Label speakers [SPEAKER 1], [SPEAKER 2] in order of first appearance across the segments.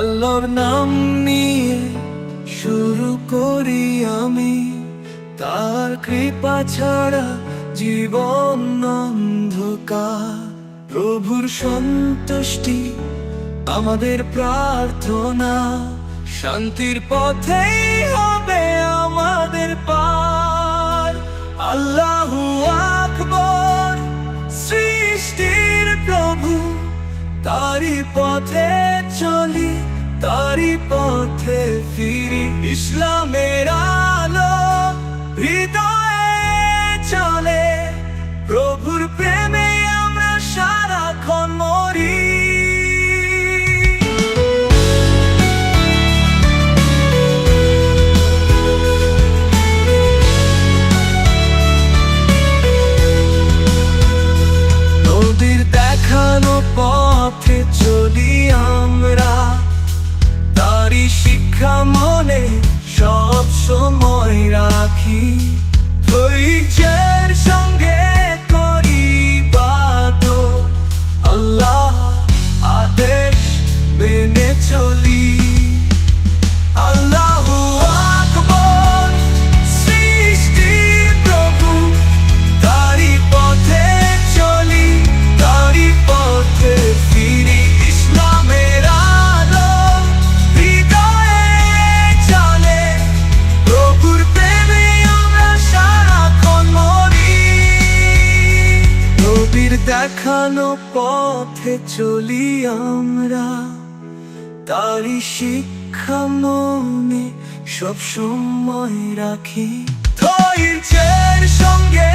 [SPEAKER 1] আল্লাহর নাম নিয়ে শুরু করি আমি। তার কৃপা ছাড়া জীবন অন্ধকার। প্রভুর সন্তুষ্টি আমাদের প্রার্থনা। শান্তির পথেই তারি পথে চলি তারি পথে ফিরি। ইসলামের দেখানো পথে চলি আমরা। তারই শিক্ষা মনে সব সময় রাখি। ধৈর্যের সঙ্গে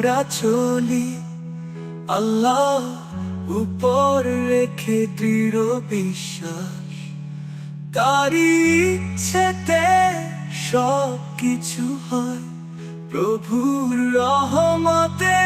[SPEAKER 1] আমরা চলি আল্লাহ উপর রেখে দৃঢ় বিশ্বাস। তারি ইচ্ছেতে সব কিছু হয়। প্রভুর রহমতে